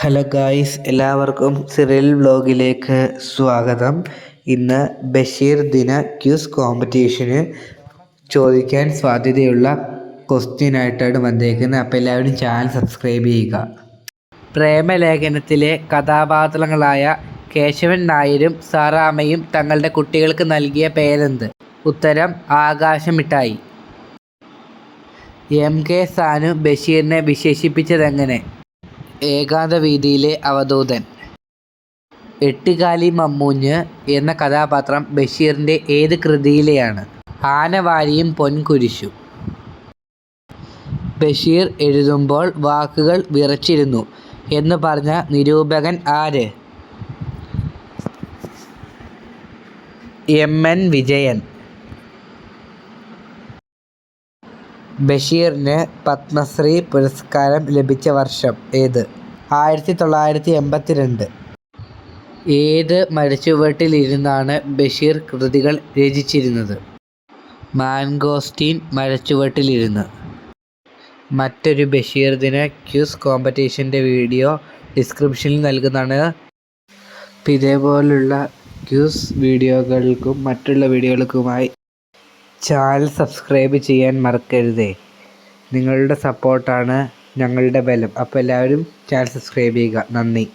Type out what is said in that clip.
Hello guys എല്ലാവർക്കും സിറിയൽ വ്ലോഗിലേക്ക് സ്വാഗതം. ഇന്ന് ബഷീർ ദിന ക്യൂസ് കോമ്പറ്റീഷന് ചോദിക്കാൻ സാധ്യതയുള്ള ക്വസ്റ്റ്യനായിട്ടാണ് വന്നേക്കുന്നത്. അപ്പോൾ എല്ലാവരും ചാനൽ സബ്സ്ക്രൈബ് ചെയ്യുക. പ്രേമലേഖനത്തിലെ കഥാപാത്രങ്ങളായ കേശവൻ നായരും സാറാമ്മയും തങ്ങളുടെ കുട്ടികൾക്ക് നൽകിയ പേരെന്ത്? ഉത്തരം ആകാശമിട്ടായി എം കെ സാനു ബഷീറിനെ വിശേഷിപ്പിച്ചതെങ്ങനെ? ഏകാന്തവീതിയിലെ അവധൂതൻ. എട്ടുകാലി മമ്മൂഞ്ഞ് എന്ന കഥാപാത്രം ബഷീറിന്റെ ഏത് കൃതിയിലെയാണ്? ആനവാരിയും പൊൻകുരിശും. ബഷീർ എഴുതുമ്പോൾ വാക്കുകൾ വിറച്ചിരുന്നു. എന്ന് പറഞ്ഞ നിരൂപകൻ ആര്? എം. എൻ. വിജയൻ. ബഷീറിന് പത്മശ്രീ പുരസ്കാരം ലഭിച്ച വർഷം ഏത്? ആയിരത്തി തൊള്ളായിരത്തി എൺപത്തി രണ്ട് ഏത് മരച്ചുവട്ടിലിരുന്നാണ് ബഷീർ കൃതികൾ രചിച്ചിരുന്നത്? മാൻഗോസ്റ്റീൻ മരച്ചുവട്ടിലിരുന്ന്. മറ്റൊരു ബഷീർ ദിന ക്യൂസ് കോമ്പറ്റീഷന്റെ വീഡിയോ ഡിസ്ക്രിപ്ഷനിൽ നൽകുന്നതാണ്. ഇതേപോലുള്ള ക്യൂസ് വീഡിയോകൾക്കും മറ്റുള്ള വീഡിയോകൾക്കുമായി ചാനൽ സബ്സ്ക്രൈബ് ചെയ്യാൻ മറക്കരുതേ. നിങ്ങളുടെ സപ്പോർട്ടാണ് ഞങ്ങളുടെ ബലം. അപ്പോൾ എല്ലാവരും ചാനൽ സബ്സ്ക്രൈബ് ചെയ്യുക. നന്ദി.